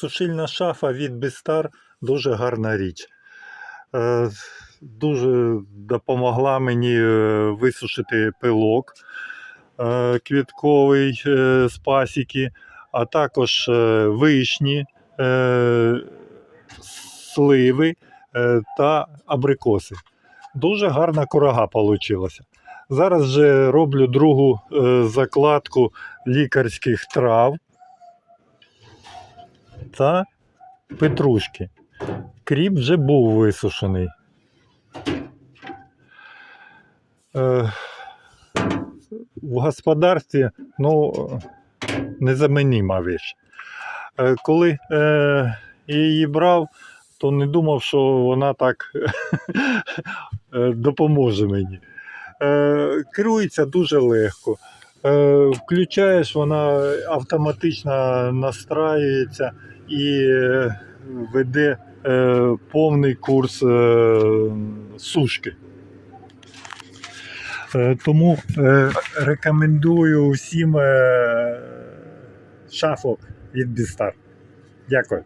Сушильна шафа від Бістар дуже гарна річ. Е, Дуже допомогла мені е, висушити пилок е, квітковий з пасіки, а також вишні, сливи та абрикоси. Дуже гарна курага вийшла. Зараз вже роблю другу закладку лікарських трав та петрушки. Кріп вже був висушений. Е, в господарстві ну, незамінима віч. Е, коли е, її брав, то не думав, що вона так е, допоможе мені. Е, керується дуже легко. Е, включаєш, вона автоматично настраюється і е, веде е, повний курс е, сушки. Тому рекомендую всім шафу від Бістар. Дякую.